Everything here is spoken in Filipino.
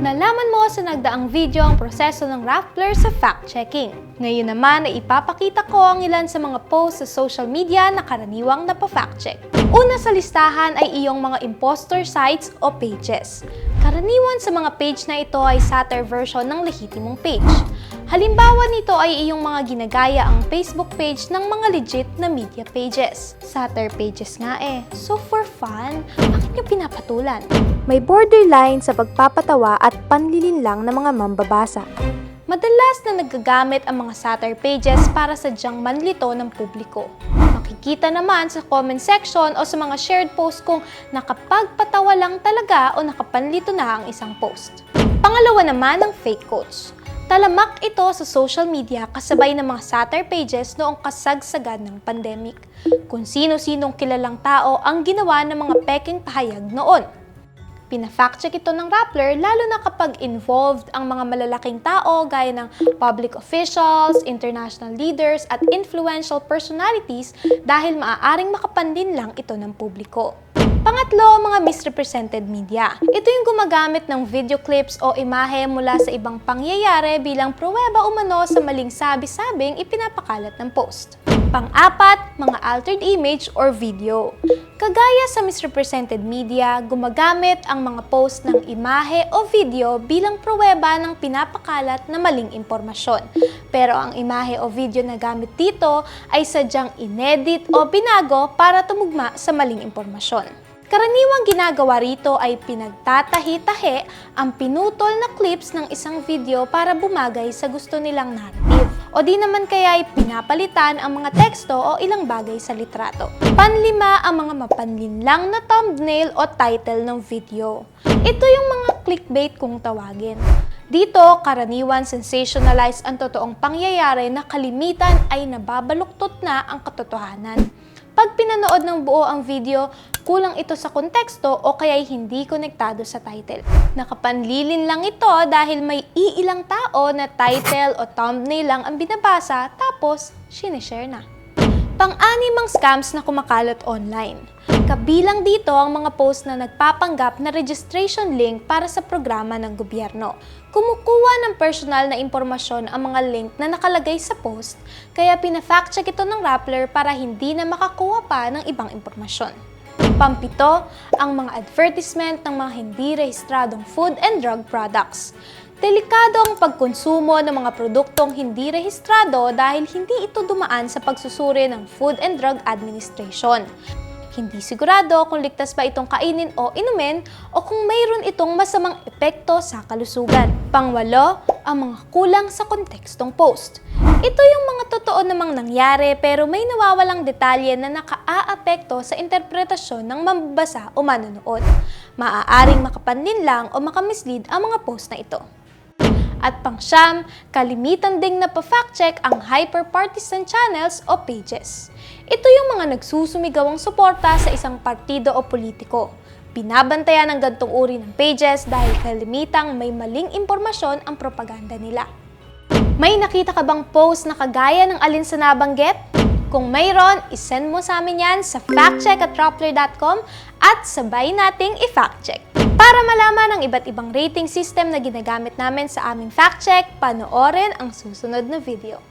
Nalaman mo sa nagdaang video ang proseso ng Rappler sa fact-checking. Ngayon naman ay ipapakita ko ang ilan sa mga posts sa social media na karaniwang napapa-fact-check. Una sa listahan ay iyong mga imposter sites o pages. Karaniwan sa mga page na ito ay satire version ng lehitimong page. Halimbawa nito ay iyong mga ginagaya ang Facebook page ng mga legit na media pages. Satire pages nga eh. So for fun, bakit nyo pinapatulan? May borderline sa pagpapatawa at panlilinlang ng mga mambabasa. Madalas na nagagamit ang mga satire pages para sadyang manlito ng publiko. Makikita naman sa comment section o sa mga shared post kung nakapagpatawa lang talaga o nakapanlito na ang isang post. Pangalawa naman ang fake quotes. Talamak ito sa social media kasabay ng mga satire pages noong kasagsagan ng pandemic. Kung sino-sinong kilalang tao ang ginawa ng mga peking pahayag noon. Pina-fact-check ito ng Rappler lalo na kapag involved ang mga malalaking tao gaya ng public officials, international leaders at influential personalities dahil maaaring makapandin lang ito ng publiko. Pangatlo, mga misrepresented media. Ito yung gumagamit ng video clips o imahe mula sa ibang pangyayari bilang pruweba umano sa maling sabi-sabing ipinapakalat ng post. Pang-apat, mga altered image or video. Kagaya sa misrepresented media, gumagamit ang mga post ng imahe o video bilang pruweba ng pinapakalat na maling impormasyon. Pero ang imahe o video na gamit dito ay sadyang inedit o binago para tumugma sa maling impormasyon. Karaniwang ginagawa rito ay pinagtatahi-tahi ang pinutol na clips ng isang video para bumagay sa gusto nilang narrative. O di naman kaya ay pinapalitan ang mga teksto o ilang bagay sa litrato. Panlima ang mga mapanlinlang na thumbnail o title ng video. Ito yung mga clickbait kung tawagin. Dito, karaniwan sensationalize ang totoong pangyayari na kalimitan ay nababaluktot na ang katotohanan. Pag pinanood ng buo ang video, kulang ito sa konteksto o kaya'y hindi konektado sa title. Nakapanlilin lang ito dahil may iilang tao na title o thumbnail lang ang binabasa tapos sinishare na. Pang-animang scams na kumakalat online. Kabilang dito ang mga post na nagpapanggap na registration link para sa programa ng gobyerno. Kumukuha ng personal na impormasyon ang mga link na nakalagay sa post, kaya pina-fact-check ito ng Rappler para hindi na makakuha pa ng ibang impormasyon. Pampito, ang mga advertisement ng mga hindi rehistradong food and drug products. Delikado ang pagkonsumo ng mga produktong hindi rehistrado dahil hindi ito dumaan sa pagsusuri ng Food and Drug Administration. Hindi sigurado kung ligtas ba itong kainin o inumin o kung mayroon itong masamang epekto sa kalusugan. Pangwalo, ang mga kulang sa kontekstong post. Ito yung mga totoo namang nangyari pero may nawawalang detalye na nakaaapekto sa interpretasyon ng mambabasa o manonood. Maaaring makapanlin lang o makamislead ang mga post na ito. At pangsyam, kalimitan ding napa-fact check ang hyper-partisan channels o pages. Ito yung mga nagsusumigawang suporta sa isang partido o politiko. Binabantayan ng gantong uri ng pages dahil kalimitang may maling impormasyon ang propaganda nila. May nakita ka bang post na kagaya ng alin sa nabanggit? Kung mayroon, isend mo sa amin yan sa factcheck at sabay nating i-fact check. Para malaman ang iba't ibang rating system na ginagamit namin sa aming fact check, panoorin ang susunod na video.